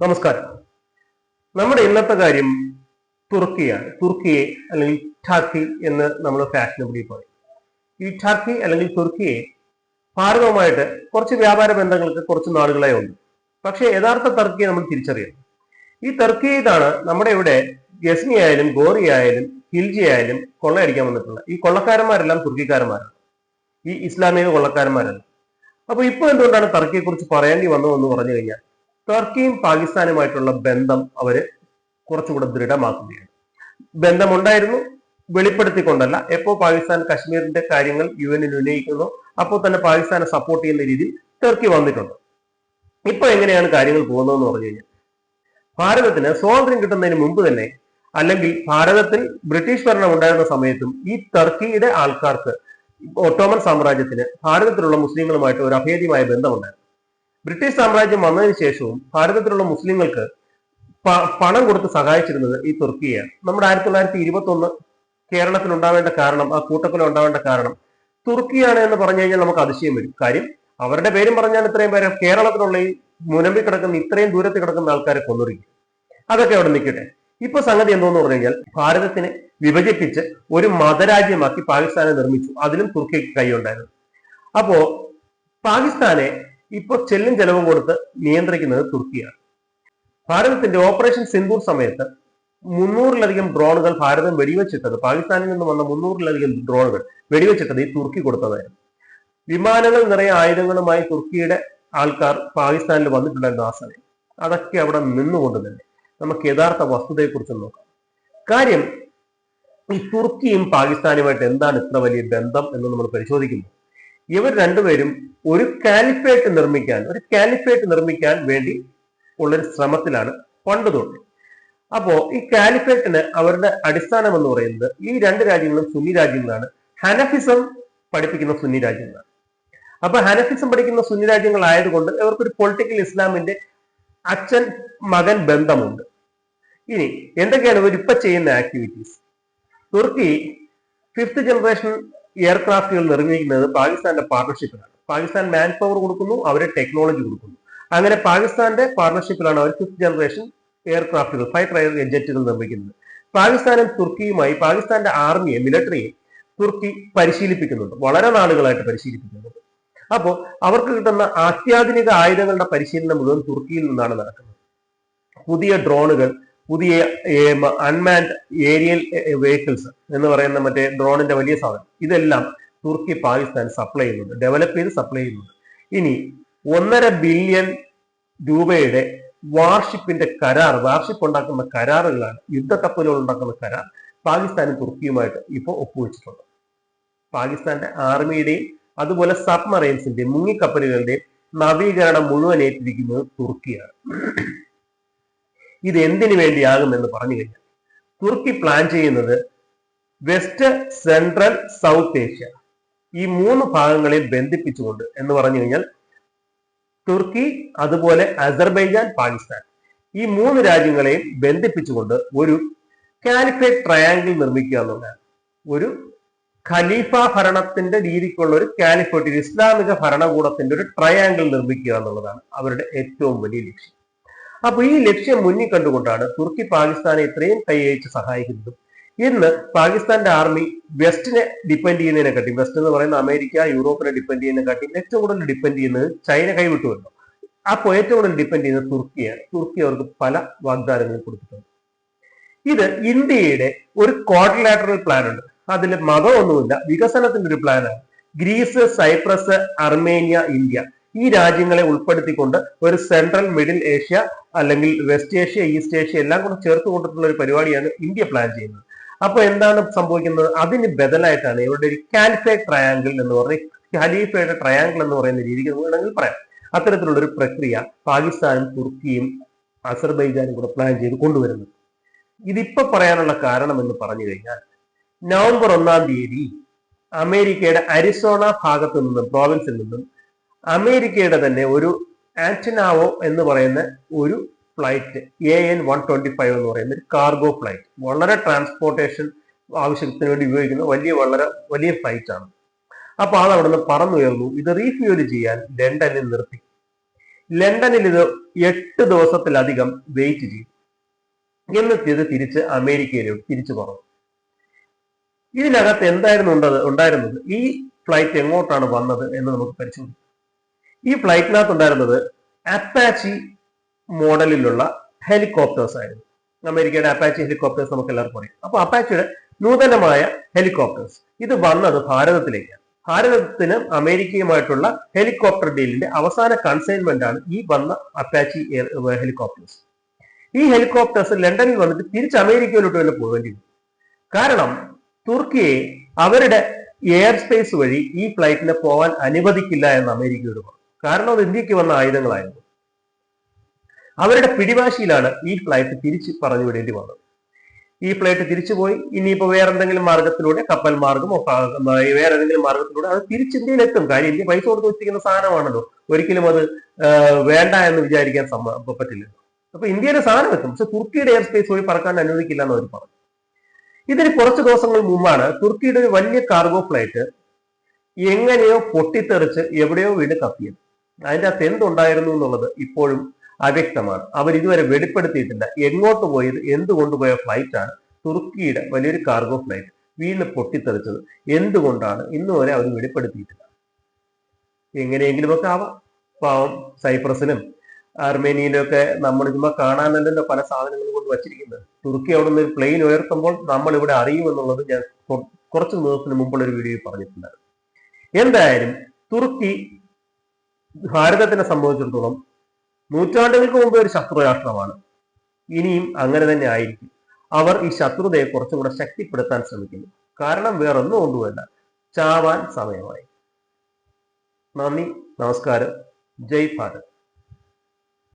നമസ്കാരം. നമ്മുടെ ഇന്നത്തെ കാര്യം തുർക്കിയാണ്. തുർക്കിയെ അല്ലെങ്കിൽ ഠാക്കി എന്ന് നമ്മൾ ഫാഷനബിളി പറയും. ഈ ഠാക്കി അല്ലെങ്കിൽ തുർക്കിയെ ഭാരതവുമായിട്ട് കുറച്ച് വ്യാപാര ബന്ധങ്ങൾക്ക് കുറച്ച് നാളുകളെ ഉണ്ട്. പക്ഷേ യഥാർത്ഥ ടർക്കിയെ നമ്മൾ തിരിച്ചറിയണം. ഈ ടർക്കിയിലാണ് നമ്മുടെ ഇവിടെ ഗസ്നി ആയാലും ഗോറി ആയാലും ഹിൽജി ആയാലും കൊള്ളയടിക്കാൻ വന്നിട്ടുള്ള ഈ കൊള്ളക്കാരന്മാരെല്ലാം തുർക്കിക്കാരന്മാരാണ്. ഈ ഇസ്ലാമിക കൊള്ളക്കാരന്മാരാണ് അപ്പൊ ഇപ്പൊ എന്തുകൊണ്ടാണ് ടർക്കിയെ കുറിച്ച് പറയേണ്ടി വന്നതെന്ന് പറഞ്ഞു കഴിഞ്ഞാൽ ടർക്കിയും പാകിസ്ഥാനുമായിട്ടുള്ള ബന്ധം അവർ കുറച്ചുകൂടെ ദൃഢമാക്കുകയാണ്. ബന്ധമുണ്ടായിരുന്നു വെളിപ്പെടുത്തിക്കൊണ്ടല്ല. എപ്പോ പാകിസ്ഥാൻ കശ്മീരിന്റെ കാര്യങ്ങൾ യു എനിൽ ഉന്നയിക്കുന്നു അപ്പോൾ തന്നെ പാകിസ്ഥാനെ സപ്പോർട്ട് ചെയ്യുന്ന രീതിയിൽ ടർക്കി വന്നിട്ടുണ്ട്. ഇപ്പൊ എങ്ങനെയാണ് കാര്യങ്ങൾ പോകുന്നതെന്ന് പറഞ്ഞു കഴിഞ്ഞാൽ ഭാരതത്തിന് സ്വാതന്ത്ര്യം കിട്ടുന്നതിന് മുമ്പ് തന്നെ അല്ലെങ്കിൽ ഭാരതത്തിൽ ബ്രിട്ടീഷ് ഭരണം ഉണ്ടായിരുന്ന സമയത്തും ഈ ടർക്കിയുടെ ആൾക്കാർക്ക് ഒട്ടോമൻ സാമ്രാജ്യത്തിന് ഭാരതത്തിലുള്ള മുസ്ലിങ്ങളുമായിട്ട് ഒരു അഭേദ്യമായ ബന്ധമുണ്ടായിരുന്നു. ബ്രിട്ടീഷ് സാമ്രാജ്യം വന്നതിന് ശേഷവും ഭാരതത്തിലുള്ള മുസ്ലിങ്ങൾക്ക് പണം കൊടുത്ത് സഹായിച്ചിരുന്നത് ഈ തുർക്കിയാണ് നമ്മുടെ ആയിരത്തി തൊള്ളായിരത്തി ഇരുപത്തി ഒന്ന് കേരളത്തിൽ ഉണ്ടാവേണ്ട കാരണം ആ കൂട്ടക്കൊല ഉണ്ടാവേണ്ട കാരണം തുർക്കിയാണ് എന്ന് പറഞ്ഞു കഴിഞ്ഞാൽ നമുക്ക് അതിശയം വരും. കാര്യം അവരുടെ പേരും പറഞ്ഞാൽ ഇത്രയും പേര് കേരളത്തിലുള്ള ഈ മുനമ്പി കിടക്കുന്ന ഇത്രയും ദൂരത്ത് കിടക്കുന്ന ആൾക്കാരെ കൊന്നൊരുക്കി അതൊക്കെ അവിടെ നിൽക്കട്ടെ. ഇപ്പൊ സംഗതി എന്തോന്ന് പറഞ്ഞു കഴിഞ്ഞാൽ ഭാരതത്തിനെ വിഭജിപ്പിച്ച് ഒരു മതരാജ്യമാക്കി പാകിസ്ഥാനെ നിർമ്മിച്ചു. അതിലും തുർക്കിക്ക് കൈയുണ്ടായിരുന്നു. അപ്പോ പാകിസ്ഥാനെ ഇപ്പൊ ചെല്ലും ചെലവും കൊടുത്ത് നിയന്ത്രിക്കുന്നത് തുർക്കിയാണ്. ഭാരതത്തിന്റെ ഓപ്പറേഷൻ സിന്ദൂർ സമയത്ത് മുന്നൂറിലധികം ഡ്രോണുകൾ ഭാരതം വെടിവെച്ചിട്ടത് പാകിസ്ഥാനിൽ നിന്ന് വന്ന മുന്നൂറിലധികം ഡ്രോണുകൾ വെടിവെച്ചിട്ടത് ഈ തുർക്കി കൊടുത്തതായിരുന്നു. വിമാനങ്ങൾ നിറയെ ആയുധങ്ങളുമായി തുർക്കിയുടെ ആൾക്കാർ പാകിസ്ഥാനിൽ വന്നിട്ടുണ്ടായിരുന്നു ആ സമയം. അതൊക്കെ അവിടെ നിന്നുകൊണ്ട് തന്നെ നമുക്ക് യഥാർത്ഥ വസ്തുതയെക്കുറിച്ച് നോക്കാം. കാര്യം ഈ തുർക്കിയും പാകിസ്ഥാനുമായിട്ട് എന്താണ് ഇത്ര വലിയ ബന്ധം എന്ന് നമ്മൾ പരിശോധിക്കുന്നു ഇവർ രണ്ടുപേരും ഒരു കാലിഫേറ്റ് നിർമ്മിക്കാൻ ഒരു കാലിഫേറ്റ് നിർമ്മിക്കാൻ വേണ്ടി ഉള്ളൊരു ശ്രമത്തിലാണ് പണ്ട് തൊട്ട്. അപ്പോ ഈ കാലിഫേറ്റിന് അവരുടെ അടിസ്ഥാനം എന്ന് പറയുന്നത് ഈ രണ്ട് രാജ്യങ്ങളും സുന്നി രാജ്യങ്ങളാണ്. ഹനഫിസം പഠിപ്പിക്കുന്ന സുന്നി രാജ്യങ്ങളാണ്. അപ്പൊ ഹനഫിസം പഠിക്കുന്ന സുന്നി രാജ്യങ്ങളായതുകൊണ്ട് ഇവർക്കൊരു പൊളിറ്റിക്കൽ ഇസ്ലാമിന്റെ അച്ഛൻ മകൻ ബന്ധമുണ്ട്. ഇനി എന്തൊക്കെയാണ് ഇവർ ഇപ്പൊ ചെയ്യുന്ന ആക്ടിവിറ്റീസ് തുർക്കി ഫിഫ്ത് ജനറേഷൻ എയർക്രാഫ്റ്റുകൾ നിർമ്മിക്കുന്നത് പാകിസ്ഥാന്റെ പാർട്ണർഷിപ്പിലാണ് പാകിസ്ഥാൻ മാൻ പവർ കൊടുക്കുന്നു അവരെ ടെക്നോളജി കൊടുക്കുന്നു. അങ്ങനെ പാകിസ്ഥാന്റെ പാർട്ണർഷിപ്പിലാണ് അവർ ഫിഫ്ത് ജനറേഷൻ എയർക്രാഫ്റ്റുകൾ ഫൈറ്റർ എയർ ജെറ്റുകൾ നിർമ്മിക്കുന്നത്. പാകിസ്ഥാനും തുർക്കിയുമായി പാകിസ്ഥാന്റെ ആർമിയെ മിലിറ്ററിയെ തുർക്കി പരിശീലിപ്പിക്കുന്നുണ്ട്. വളരെ നാളുകളായിട്ട് പരിശീലിപ്പിക്കുന്നുണ്ട്. അപ്പോൾ അവർക്ക് കിട്ടുന്ന അത്യാധുനിക ആയുധങ്ങളുടെ പരിശീലനം മുഴുവൻ തുർക്കിയിൽ നിന്നാണ് നടക്കുന്നത്. പുതിയ ഡ്രോണുകൾ പുതിയ അൺമാൻഡ് ഏരിയൽ വെഹിക്കിൾസ് എന്ന് പറയുന്ന മറ്റേ ഡ്രോണിന്റെ വലിയ സാധനം. ഇതെല്ലാം തുർക്കി പാകിസ്ഥാൻ സപ്ലൈ ചെയ്യുന്നുണ്ട്. ഡെവലപ്പ് ചെയ്ത് സപ്ലൈ ചെയ്യുന്നുണ്ട്. ഇനി ഒന്നര ബില്യൺ രൂപയുടെ വാർഷിപ്പിന്റെ കരാർ വാർഷിപ്പ് ഉണ്ടാക്കുന്ന കരാറുകളാണ് യുദ്ധക്കപ്പലുകൾ ഉണ്ടാക്കുന്ന കരാർ പാകിസ്ഥാനും തുർക്കിയുമായിട്ട് ഇപ്പോൾ ഒപ്പുവെച്ചിട്ടുണ്ട്. പാകിസ്ഥാന്റെ ആർമിയുടെയും അതുപോലെ സബ്മറൈൻസിന്റെയും മുങ്ങിക്കപ്പലുകളുടെയും നവീകരണം മുഴുവൻ ഏറ്റിരിക്കുന്നത് തുർക്കിയാണ്. ഇത് എന്തിനു വേണ്ടിയാകുമെന്ന് പറഞ്ഞു കഴിഞ്ഞാൽ തുർക്കി പ്ലാൻ ചെയ്യുന്നത് വെസ്റ്റ് സെൻട്രൽ സൗത്ത് ഏഷ്യ ഈ മൂന്ന് ഭാഗങ്ങളെ ബന്ധിപ്പിച്ചുകൊണ്ട് എന്ന് പറഞ്ഞു കഴിഞ്ഞാൽ തുർക്കി അതുപോലെ അസർബൈജാൻ പാകിസ്ഥാൻ ഈ മൂന്ന് രാജ്യങ്ങളെയും ബന്ധിപ്പിച്ചുകൊണ്ട് ഒരു കാലിഫേറ്റ് ട്രയാങ്കിൾ നിർമ്മിക്കുക എന്നുള്ളതാണ്. ഒരു ഖലീഫ ഭരണത്തിന്റെ രീതിക്കുള്ള ഒരു കാലിഫേറ്റ് ഇസ്ലാമിക ഭരണകൂടത്തിന്റെ ഒരു ട്രയാങ്കിൾ നിർമ്മിക്കുക എന്നുള്ളതാണ് അവരുടെ ഏറ്റവും വലിയ ലക്ഷ്യം. അപ്പൊ ഈ ലക്ഷ്യം മുന്നിൽ കണ്ടുകൊണ്ടാണ് തുർക്കി പാകിസ്ഥാനെ ഇത്രയും കൈയച്ച് സഹായിക്കുന്നത്. ഇന്ന് പാകിസ്ഥാന്റെ ആർമി വെസ്റ്റിനെ ഡിപ്പെൻഡ് ചെയ്യുന്നതിനെക്കാട്ടി വെസ്റ്റ് എന്ന് പറയുന്ന അമേരിക്ക യൂറോപ്പിനെ ഡിപ്പെൻഡ് ചെയ്യുന്നതിനെക്കാട്ടി ഏറ്റവും കൂടുതൽ ഡിപ്പെൻഡ് ചെയ്യുന്നത് ചൈന കൈവിട്ടു വരുന്നു. അപ്പോൾ ഏറ്റവും കൂടുതൽ ഡിപ്പെൻഡ് ചെയ്യുന്നത് തുർക്കിയാണ്. തുർക്കി അവർക്ക് പല വാഗ്ദാനങ്ങളും കൊടുത്തിട്ടുണ്ട്. ഇത് ഇന്ത്യയുടെ ഒരു ക്വാഡ്രിലാറ്ററൽ പ്ലാൻ ഉണ്ട്. അതിൽ മതമൊന്നുമില്ല വികസനത്തിന്റെ ഒരു പ്ലാനാണ്. Greece Cyprus Armenia India. ഈ രാജ്യങ്ങളെ ഉൾപ്പെടുത്തിക്കൊണ്ട് ഒരു സെൻട്രൽ മിഡിൽ ഏഷ്യ അല്ലെങ്കിൽ വെസ്റ്റ് ഏഷ്യ ഈസ്റ്റ് ഏഷ്യ എല്ലാം കൂടെ ചേർത്ത് കൊണ്ടിട്ടുള്ള ഒരു പരിപാടിയാണ് ഇന്ത്യ പ്ലാൻ ചെയ്യുന്നത്. അപ്പൊ എന്താണ് സംഭവിക്കുന്നത്? അതിന് ബദലായിട്ടാണ് ഇവരുടെ ഒരു കാലിഫൈഡ് ട്രയാങ്കിൾ എന്ന് പറഞ്ഞ ഖലീഫയുടെ ട്രയാങ്കിൾ എന്ന് പറയുന്ന രീതിക്ക് നമുക്ക് വേണമെങ്കിൽ പറയാം. അത്തരത്തിലുള്ള ഒരു പ്രക്രിയ പാകിസ്ഥാനും തുർക്കിയും അസർബൈജാനും കൂടെ പ്ലാൻ ചെയ്ത് കൊണ്ടുവരുന്നത്. ഇതിപ്പോ പറയാനുള്ള കാരണം എന്ന് പറഞ്ഞു കഴിഞ്ഞാൽ നവംബർ ഒന്നാം തീയതി അമേരിക്കയുടെ അരിസോണ ഭാഗത്തു നിന്നും പ്രോവിൻസിൽ നിന്നും അമേരിക്കയുടെ തന്നെ ഒരു ആന്റിനാവോ എന്ന് പറയുന്ന ഒരു flight A N one twenty five എന്ന് പറയുന്ന ഒരു കാർഗോ ഫ്ലൈറ്റ് വളരെ ട്രാൻസ്പോർട്ടേഷൻ ആവശ്യത്തിന് വേണ്ടി ഉപയോഗിക്കുന്ന വലിയ വളരെ വലിയ ഫ്ലൈറ്റ് ആണ്. അപ്പൊ അത് അവിടെ നിന്ന് പറന്നുയർന്നു. ഇത് റീഫ്യൂൽ ചെയ്യാൻ ലണ്ടനിൽ നിർത്തി. ലണ്ടനിൽ ഇത് എട്ട് ദിവസത്തിലധികം വെയിറ്റ് ചെയ്തു. എന്നിട്ട് ഇത് തിരിച്ച് അമേരിക്കയിലോട്ട് തിരിച്ചു പറഞ്ഞു. ഇതിനകത്ത് എന്തായിരുന്നു ഉണ്ടായിരുന്നത്? ഈ ഫ്ലൈറ്റ് എങ്ങോട്ടാണ് വന്നത് എന്ന് നമുക്ക് പരിശോധിക്കാം. ഈ ഫ്ലൈറ്റിനകത്ത് ഉണ്ടായിരുന്നത് അപ്പാച്ചി മോഡലിലുള്ള ഹെലികോപ്റ്റേഴ്സ് ആയിരുന്നു. അമേരിക്കയുടെ അപ്പാച്ചി ഹെലികോപ്റ്റേഴ്സ് നമുക്ക് എല്ലാവർക്കും അറിയാം. അപ്പൊ അപ്പാച്ചിയുടെ നൂതനമായ ഹെലികോപ്റ്റേഴ്സ്. ഇത് വന്നത് ഭാരതത്തിലേക്കാണ്. ഭാരതത്തിന് അമേരിക്കയുമായിട്ടുള്ള ഹെലികോപ്റ്റർ ഡീലിന്റെ അവസാന കൺസൈൻമെന്റ് ആണ് ഈ വന്ന അപ്പാച്ചി ഹെലികോപ്റ്റേഴ്സ്. ഈ ഹെലികോപ്റ്റേഴ്സ് ലണ്ടനിൽ വന്നിട്ട് തിരിച്ച് അമേരിക്കയിലോട്ട് തന്നെ പോകേണ്ടി വന്നു. കാരണം തുർക്കിയെ അവരുടെ എയർ സ്പേസ് വഴി ഈ ഫ്ലൈറ്റിനെ പോകാൻ അനുവദിക്കില്ല എന്ന് അമേരിക്കയോട് പറഞ്ഞു. കാരണം അത് ഇന്ത്യയ്ക്ക് വന്ന ആയുധങ്ങളായിരുന്നു. അവരുടെ പിടിവാശിയിലാണ് ഈ ഫ്ലൈറ്റ് തിരിച്ച് പറഞ്ഞു വിടേണ്ടി വന്നത്. ഈ ഫ്ലൈറ്റ് തിരിച്ചുപോയി ഇനിയിപ്പോ വേറെ എന്തെങ്കിലും മാർഗത്തിലൂടെ കപ്പൽ മാർഗമോ വേറെ ഏതെങ്കിലും മാർഗത്തിലൂടെ അത് തിരിച്ച് ഇന്ത്യയിൽ എത്തും. കാര്യം ഇന്ത്യ പൈസ കൊടുത്ത് വെച്ചിരിക്കുന്ന സാധനമാണല്ലോ. ഒരിക്കലും അത് വേണ്ട എന്ന് വിചാരിക്കാൻ പറ്റില്ല. അപ്പൊ ഇന്ത്യയിലെ സാധനം എത്തും. പക്ഷെ തുർക്കിയുടെ എയർ സ്പേസ് വഴി പറക്കാൻ അനുവദിക്കില്ല എന്ന് അവർ പറഞ്ഞു. ഇതിന് കുറച്ച് ദിവസങ്ങൾ മുമ്പാണ് തുർക്കിയുടെ ഒരു വലിയ കാർഗോ ഫ്ലൈറ്റ് എങ്ങനെയോ പൊട്ടിത്തെറിച്ച് എവിടെയോ വീണ് കത്തിയത്. അതിന്റെ അകത്ത് എന്തുണ്ടായിരുന്നു എന്നുള്ളത് ഇപ്പോഴും അവ്യക്തമാണ്. അവർ ഇതുവരെ വെളിപ്പെടുത്തിയിട്ടില്ല. എങ്ങോട്ട് പോയത് എന്തുകൊണ്ടുപോയ ഫ്ലൈറ്റാണ് തുർക്കിയുടെ വലിയൊരു കാർഗോ ഫ്ലൈറ്റ് വീണ് പൊട്ടിത്തെറിച്ചത് എന്തുകൊണ്ടാണ് ഇന്ന് വരെ അവർ വെളിപ്പെടുത്തിയിട്ടില്ല. എങ്ങനെയെങ്കിലുമൊക്കെ ആവാം. പാവം സൈപ്രസിനും അർമേനിയയിലും ഒക്കെ നമ്മൾ ചുമ്മാ കാണാനല്ലല്ലോ പല സാധനങ്ങളും കൊണ്ട് വച്ചിരിക്കുന്നത്. തുർക്കി അവിടെ നിന്ന് പ്ലെയിൻ ഉയർത്തുമ്പോൾ നമ്മൾ ഇവിടെ അറിയുമെന്നുള്ളത് ഞാൻ കുറച്ച് ദിവസത്തിന് മുമ്പുള്ള ഒരു വീഡിയോയിൽ പറഞ്ഞിട്ടുണ്ടായിരുന്നു. എന്തായാലും തുർക്കി ഭാരതത്തിനെ സംബന്ധിച്ചിടത്തോളം നൂറ്റാണ്ടുകൾക്ക് മുമ്പ് ഒരു ശത്രു രാഷ്ട്രമാണ്. ഇനിയും അങ്ങനെ തന്നെ ആയിരിക്കും. അവർ ഈ ശത്രുതയെ കുറച്ചും കൂടെ ശക്തിപ്പെടുത്താൻ ശ്രമിക്കുന്നു. കാരണം വേറൊന്നും കൊണ്ടുവല്ല ചാവാൻ സമയമായി. നന്ദി നമസ്കാരം. ജയ് ഭാരത്.